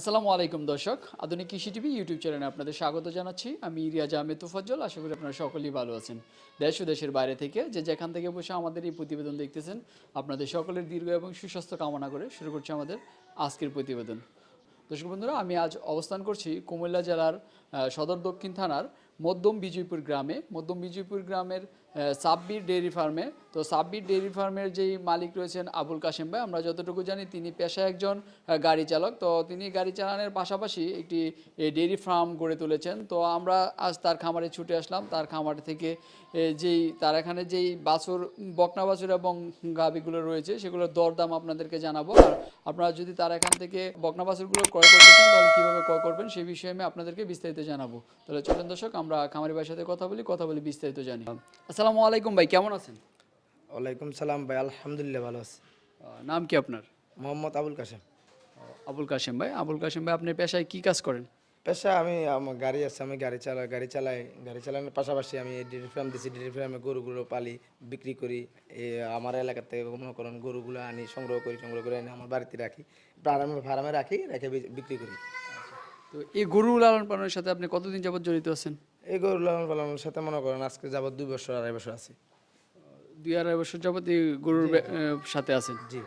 আসসালামু আলাইকুম দর্শক। আধুনিক কৃষি টিভি ইউটিউব চ্যানেলে আপনাদের স্বাগত জানাচ্ছি। আমি রিয়াজ আহমেদ তুফাজ্জল, আশা করি আপনারা সকলেই ভালো আছেন। দেশ ও দেশের বাইরে থেকে যে যেখান থেকে বসে আমাদের এই প্রতিবেদন দেখতেছেন, আপনাদের সকলের দীর্ঘ এবং সুস্বাস্থ্য কামনা করে শুরু করছি আমাদের আজকের প্রতিবেদন। দর্শক বন্ধুরা, আমি আজ অবস্থান করছি কুমিল্লা জেলার সদর দক্ষিণ থানার মধ্যম বিজয়পুর গ্রামে। মধ্যম বিজয়পুর গ্রামের সাব্বির ডেয়ারি ফার্মে। তো সাব্বির ডেয়ারি ফার্মের যেই মালিক রয়েছেন আবুল কাশেম ভাই, আমরা যতটুকু জানি তিনি পেশায় একজন গাড়ি চালক। তো তিনি গাড়ি চালানোর পাশাপাশি একটি ডেয়ারি ফার্ম গড়ে তুলেছেন। তো আমরা আজ তার খামারে ছুটে আসলাম। তার খামার থেকে যেই, তার এখানে যেই বাছুর, বকনা বাছুর এবং গাভিগুলো রয়েছে, সেগুলোর দরদাম আপনাদেরকে জানাব। আর আপনারা যদি তার এখান থেকে বকনা বাছুরগুলো ক্রয় করতে চান, তাহলে কীভাবে ক্রয় করবেন সেই বিষয়ে আমি আপনাদেরকে বিস্তারিত জানাব। তাহলে চলেন দর্শক, আমরা খামারি ভাইয়ের সাথে কথা বলি কথা বলি বিস্তারিত জানি। আসসালামু আলাইকুম ভাই কেমন আছেন? ওয়ালাইকুম সালাম ভাই আলহামদুলিল্লাহ ভালো আছি। নাম কি আপনার? মোহাম্মদ আবুল কাসেম আবুল কাশেম ভাই আবুল কাশেম ভাই আপনি পেশায় কি কাজ করেন? পেশা আমি আমার গাড়ি আছে আমি গাড়ি চালাই গাড়ি চালাই গাড়ি চালানোর পাশাপাশি আমি ডেয়ারি ফার্ম দিছি ডেয়ারি ফার্মে গরুগুলো পালি বিক্রি করি। আমার এলাকা থেকে মনে করেন গরুগুলো আনি সংগ্রহ করি সংগ্রহ করে আনি আমার বাড়িতে রাখি। ফার্মে ফার্মে রাখি রেখে বিক্রি করি। তো এই গরু লালন পালনের সাথে আপনি কতদিন যাবত জড়িত আছেন? এই গরু লালন পালনের সাথে মনে করেন আজকে যাবত দুই বছর আড়াই বছর আছি দুই আড়াই বছর যাবত এই গরুর সাথে আছেন? জি।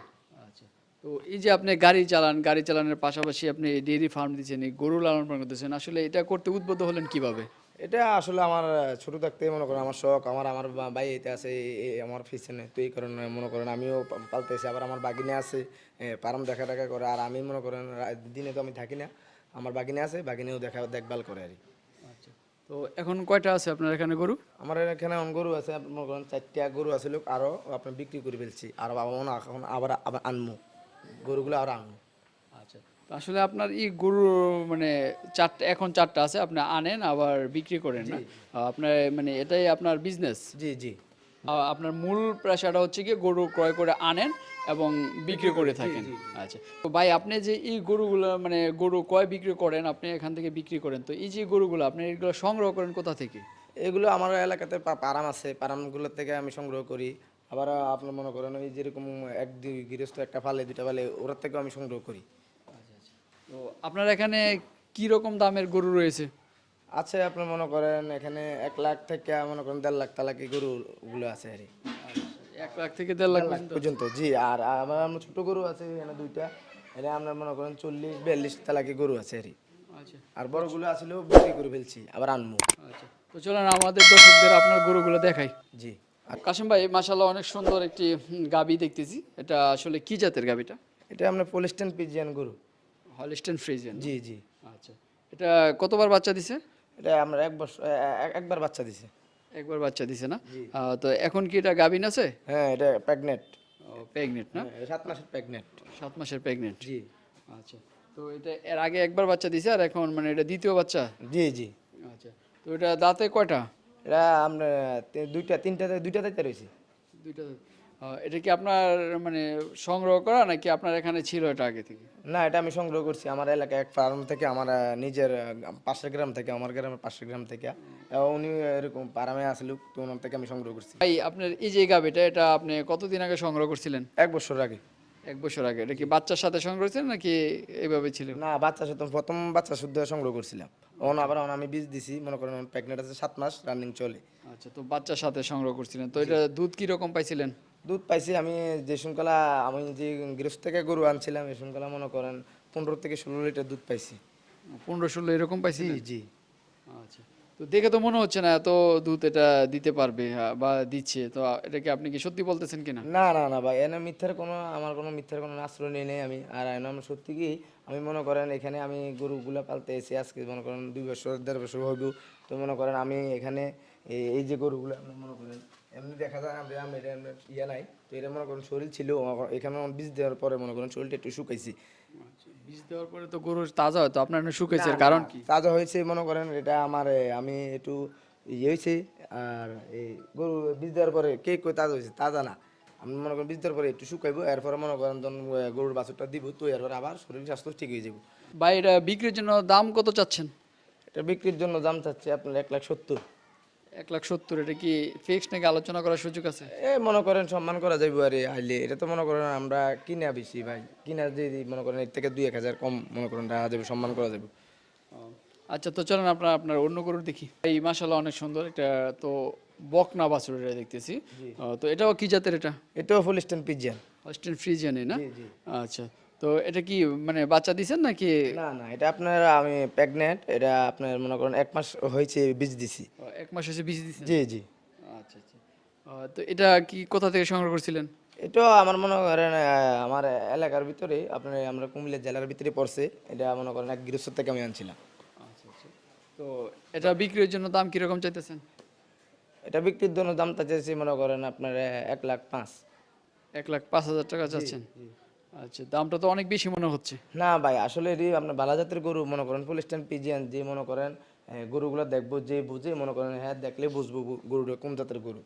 আচ্ছা। তো এই যে আপনি গাড়ি চালান গাড়ি চালানোর পাশাপাশি আপনি ডেইরি ফার্ম দিচ্ছেন এই গরু লালন পালন করতেছেন আসলে এটা করতে উদ্বুদ্ধ হলেন কীভাবে? এটা আসলে আমার ছোট থাকতে মনে করেন আমার শখ আমার আমার ভাই এতে আছে আমার পিছনে তো এই কারণে মনে করেন আমিও পালতেছি আবার আমার বাগিনে আছে পারাম দেখা দেখা করে আর আমি মনে করেন দিনে তো আমি থাকি না আমার বাগিনে আছে বাগিনেও দেখা দেখভাল করে আর কি। তো এখন কয়টা আছে আপনার এখানে গরু? আমার এখানে অন গরু আছে মনে করেন চারটা গরু আছে লোক আরও আপনার বিক্রি করে ফেলছি। আর বাবা মনে এখন আবার আবার আনমু। গরুগুলো আরও আনমু। আচ্ছা আসলে আপনার এই গরু মানে চারটা এখন চারটা আছে আপনি আনেন আবার বিক্রি করেন না? আপনার মানে এটাই আপনার বিজনেস জি জি। আপনার মূল পেশাটা হচ্ছে কি গরু ক্রয় করে আনেন এবং বিক্রি করে থাকেন। আচ্ছা। তো ভাই আপনি যে এই গরুগুলো মানে গরু কয় বিক্রি করেন? আপনি এখান থেকে বিক্রি করেন। তো এই যে গরুগুলো আপনি এগুলো সংগ্রহ করেন কোথা থেকে? এগুলো আমার এলাকাতে পারাম আছে। পারামগুলো থেকে আমি সংগ্রহ করি। আবার আপনার মনে করেন ওই যেরকম এক দুই গৃহস্থ একটা ফালে দুইটা ফালে ওরা থেকেও আমি সংগ্রহ করি। তো আপনার এখানে কি রকম দামের গরু রয়েছে? আছে আপনি মনে করেন এখানে এক লাখ থেকে মনে করেন দেড় লাখ তালাকি গরুগুলো আছে আর কি। লাখ থেকে দেড় লাখ পর্যন্ত। জি আর আমার আমার ছোট গরু আছে এখানে দুইটা এটা আপনার মনে করেন চল্লিশ বিয়াল্লিশ তালাকি গরু আছে আর আচ্ছা। আর বড়গুলো আসলেও বিক্রি করে ফেলছি আবার আনব। আচ্ছা। তো চলেন আমাদের দর্শকদের আপনার গরুগুলো দেখাই। জি। কাশিম ভাই মাশাল্লাহ অনেক সুন্দর একটি গাবি দেখতেছি। এটা আসলে কি জাতের গাবিটা? এটা আপনার পোলিস্টেন পিজিয়ান গরু। হলিস্টেন ফ্রিজিয়ান জি জি। আচ্ছা। এটা কতবার বাচ্চা দিছে? এটা আমরা এক বছর একবার বাচ্চা দিছে। একবার বাচ্চা দিছে না? তো এখন কি এটা গাভিন আছে? হ্যাঁ এটা প্রেগনেন্ট। প্রেগনেন্ট না? সাত মাসের প্রেগনেন্ট। সাত মাসের প্রেগনেন্ট? জি। আচ্ছা তো এটা এর আগে একবার বাচ্চা দিছে আর এখন মানে এটা দ্বিতীয় বাচ্চা? জি জি। আচ্ছা তো এটা দাঁতে কয়টা? এটা আমরা দুইটা তিনটাতে দুইটা দাঁতে রয়েছে দুইটা এটা কি আপনার মানে সংগ্রহ করা নাকি আপনার এখানে ছিল এটা আগে থেকে? না এটা আমি সংগ্রহ করছি আমার এলাকায় এক ফার্ম থেকে আমার নিজের পাশের গ্রাম থেকে আমার গ্রামের পাশের গ্রাম থেকে উনি এরকম পারামে আসলো তো ওনার থেকে আমি সংগ্রহ করছি। ভাই আপনার এই যে গাবিটা এটা আপনি কতদিন আগে সংগ্রহ করছিলেন? এক বছর আগে। এক বছর আগে এটা কি বাচ্চার সাথে সংগ্রহ করছিলেন নাকি এইভাবে ছিল? না বাচ্চা সাথে প্রথম বাচ্চা শুদ্ধ সংগ্রহ করছিলাম। ওন আবার ওন আমি বীজ দিছি মনে করেন প্রেগনেন্ট আছে সাত মাস রানিং চলে। আচ্ছা তো বাচ্চার সাথে সংগ্রহ করছিলেন তো এটা দুধ কি রকম পাইছিলেন? দুধ পাইছি আমি যে শুনকালা আমি যে গৃহস্থ থেকে গরু আনছিলাম এই শুনকালা মনে করেন পনেরো থেকে ষোলো লিটার দুধ পাইছি। পনেরো ষোলো এরকম পাইছি? জি আচ্ছা। তো দেখে তো মনে হচ্ছে না এত দুধ এটা দিতে পারবে বা দিচ্ছে তো এটা কি আপনি কি সত্যি বলতেছেন কিনা? না না না ভাই এনে মিথ্যার কোনো আমার কোনো মিথ্যার কোনো আশ্রয় নেই নেই আমি আর এনে আমি সত্যি কি আমি মনে করেন এখানে আমি গরুগুলা পালতে এসে আজকে মনে করেন দুই বছর দেড় বছর হইব তো মনে করেন আমি এখানে এই- এই যে গরুগুলো আপনি মনে করেন এমনি দেখা যায় আমরা আমি এটা ইয়ে নাই। তো এটা মনে করেন শরীর ছিল এখানে বীজ দেওয়ার পরে মনে করেন শরীরটা একটু শুকাইছি। বীজ দেওয়ার পরে তো গরু তাজা হয় তো আপনার শুকাইছে কারণ কি? তাজা হয়েছে মনে করেন এটা আমার আমি একটু ইয়ে হয়েছে আর এই গরু বীজ দেওয়ার পরে কে কই তাজা হয়েছে তাজা না। আমি মনে করেন বীজ দেওয়ার পরে একটু শুকাইবো এরপরে মনে করেন তখন গরুর বাছুরটা দিব তো এরপরে আবার শরীর স্বাস্থ্য ঠিক হয়ে যাব। ভাই এটা বিক্রির জন্য দাম কত চাচ্ছেন? এটা বিক্রির জন্য দাম চাচ্ছে আপনার এক লাখ সত্তর। এক লাখ সত্তর এটা কি ফিক্সড নাকি আলোচনা করার সুযোগ আছে? এ মনে করেন সম্মান করা যাইব আরে আইলে। এটা তো মনে করেন আমরা কিনা বেশি ভাই। কিনা যদি মনে করেন এর থেকে দুই এক হাজার কম মনে করেন রাখা যাবে সম্মান করা যাবে আচ্ছা তো চলেন আপনার আপনার অন্য গরুর দেখি। এই মাসাল্লাহ অনেক সুন্দর এটা তো বকনা বাছুর এটা দেখতেছি। তো এটাও কি জাতের এটা? এটাও ফুল স্ট্যান্ড পিজিয়ান অস্টেন ফ্রিজিয়ানে না। আচ্ছা। তো এটা কি মানে বাচ্চা দিছেন নাকি? না না এটা আপনার আমি প্রেগনেন্ট এটা আপনার মনে করেন এক মাস হয়েছে বীজ দিছি। এক মাস হয়েছে বিষ দিছেন? জি জি। আচ্ছা আচ্ছা। তো এটা কি কোথা থেকে সংগ্রহ করছিলেন? এটা আমার মনে করেন আমার এলাকার ভিতরে আপনার আমরা কুমিল্লা জেলার ভিতরে পড়ছে এটা মনে করেন এক গৃহস্থ থেকে আমি আনছিলাম। আচ্ছা আচ্ছা। তো এটা বিক্রির জন্য দাম কীরকম চাইতেছেন? এটা বিক্রির জন্য দামটা চাইছি মনে করেন আপনার এক লাখ পাঁচ। এক লাখ পাঁচ হাজার টাকা চাচ্ছেন? আচ্ছা দামটা তো অনেক বেশি মনে হচ্ছে। না ভাই আসলে এটি আপনার বালা জাতের গরু মনে করেন ফুল স্ট্যান্ড পিজিয়ান যে মনে করেন গরুগুলো দেখব যে বুঝে মনে করেন হ্যাঁ দেখলে বুঝব গরু- গরুটা কোন জাতের গরু।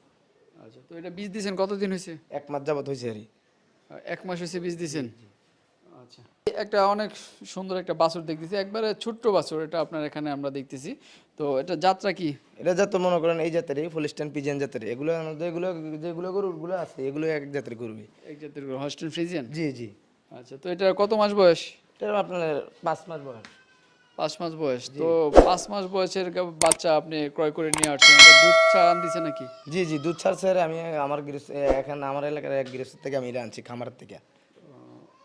আচ্ছা তো এটা বীজ দিছেন কতদিন হয়েছে এক মাস যাবত হয়েছে আর এক মাস হয়েছে বীজ দিছেন? আচ্ছা। একটা অনেক সুন্দর একটা বাছুর দেখতেছি একবারে ছোট্ট বাছুর এটা আপনার এখানে আমরা দেখতেছি। তো এটা যাত্রা কি? এটা জাত মনে করেন এই জাতেরই ফুল স্ট্যান্ড পিজিয়ান জাতের এগুলো আমাদের যেগুলো যেগুলো গরুগুলো আছে এগুলো এক জাতের গরুই এক জাতের গরু হস্টেল ফ্রিজিয়ান জি জি। আচ্ছা তো এটা কত মাস বয়স? এটা আপনার পাঁচ মাস বয়স। পাঁচ মাস বয়স। তো পাঁচ মাস বয়সের বাচ্চা আপনি ক্রয় করে নিয়ে আসছেন দুধ চান দিছে নাকি? জি জি দুধ ছাড় স্যার আমি আমার গৃহস্থ এখানে আমার এলাকার এক গৃহস্থ থেকে আমি এটা আনছি খামার থেকে।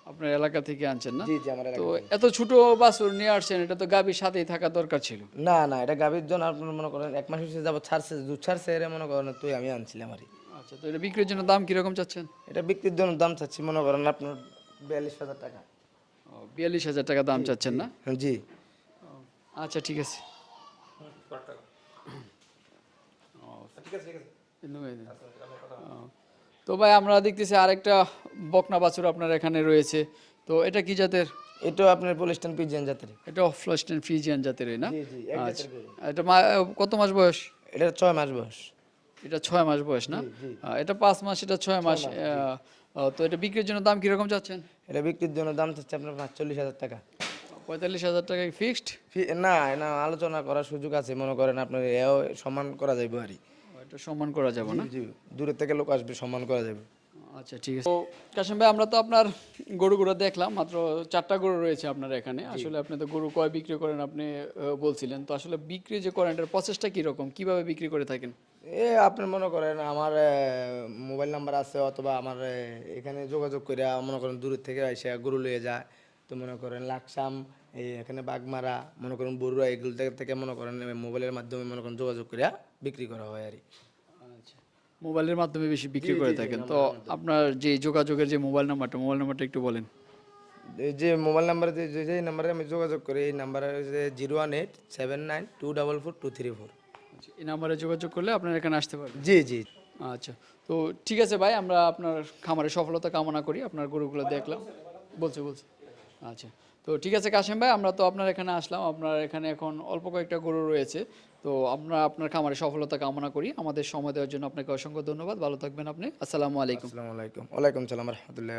আপনার এলাকা থেকে আনছেন না? জি জি আমার তো এত ছোট বাছুর নিয়ে আসছেন এটা তো গাভীর সাথেই থাকা দরকার ছিল। না না এটা গাভীর জন্য আপনার মনে করেন এক মাস হিসেবে যাব ছাড়ছে দুধ ছাড়ছে এর মনে করেন তুই আমি আনছিলাম আর আচ্ছা তো এটা বিক্রির জন্য দাম কীরকম চাচ্ছেন? এটা বিক্রির জন্য দাম চাচ্ছি মনে করেন আপনার বিয়াল্লিশ হাজার টাকা। ও বিয়াল্লিশ হাজার টাকা দাম চাচ্ছেন না? হ্যাঁ, জি। আচ্ছা ঠিক আছে। ও। তো ভাই আমরা দেখতেছি আরেকটা বকনা বাছুর আপনার এখানে রয়েছে। তো এটা কি জাতের? এটা আপনার পোলিস্টান পিজিয়ান জাতের। এটা ফ্লস্টেন ফ্রিজিয়ান জাতের না? আচ্ছা। এটা কত মাস বয়স? এটা ছয় মাস বয়স। এটা ছয় মাস বয়স না? এটা পাঁচ মাস এটা ছয় মাস তো এটা বিক্রির জন্য দাম কীরকম চাচ্ছেন? এটা বিক্রির জন্য দাম চাচ্ছে আপনার পাঁচচল্লিশ হাজার টাকা। পঁয়তাল্লিশ হাজার টাকা ফিক্সড না না আলোচনা করার সুযোগ আছে মনে করেন আপনার এও সম্মান করা যাবে আর কি। এটা সম্মান করা যাবে না? দূরের থেকে লোক আসবে সম্মান করা যাবে আচ্ছা ঠিক আছে। তো কাশিম ভাই আমরা তো আপনার গরুগুলো দেখলাম মাত্র চারটা গরু রয়েছে আপনার এখানে। আসলে আপনি তো গরু কয় বিক্রি করেন আপনি বলছিলেন। তো আসলে বিক্রি যে করেন এটার প্রসেসটা কীরকম? কীভাবে বিক্রি করে থাকেন? এ আপনি মনে করেন আমার মোবাইল নাম্বার আছে অথবা আমার এখানে যোগাযোগ করে মনে করেন দূরের থেকে এসে গরু লিয়ে যায়। তো মনে করেন লাকসাম এই এখানে বাগমারা মনে করেন বড়ুয়া এগুলো থেকে- মনে করেন মোবাইলের মাধ্যমে মনে করেন যোগাযোগ করে বিক্রি করা হয় আর কি। মোবাইলের মাধ্যমে বেশি বিক্রি করে থাকেন। তো আপনার যে যোগাযোগের যে মোবাইল নাম্বারটা মোবাইল নাম্বারটা একটু বলেন। যে মোবাইল নাম্বারে যে যে- নাম্বারে আমি যোগাযোগ করি এই নাম্বারে zero one eight seven nine two double four two three four. আচ্ছা, এই নাম্বারে যোগাযোগ করলে আপনার এখানে আসতে পারবেন। জি জি। আচ্ছা তো ঠিক আছে ভাই আমরা আপনার খামারে সফলতা কামনা করি আপনার গরুগুলো দেখলাম। বলছে বলছে। আচ্ছা তো ঠিক আছে কাশেম ভাই আমরা তো আপনার এখানে আসলাম। আপনার এখানে এখন অল্প কয়েকটা গরু রয়েছে। তো আমরা আপনার খামারে সফলতা কামনা করি। আমাদের সময় দেওয়ার জন্য আপনাকে অসংখ্য ধন্যবাদ। ভালো থাকবেন আপনি। আসসালামু আলাইকুম। আসসালামু আলাইকুম। ওয়ালাইকুম সালাম রহমতুল্লাহ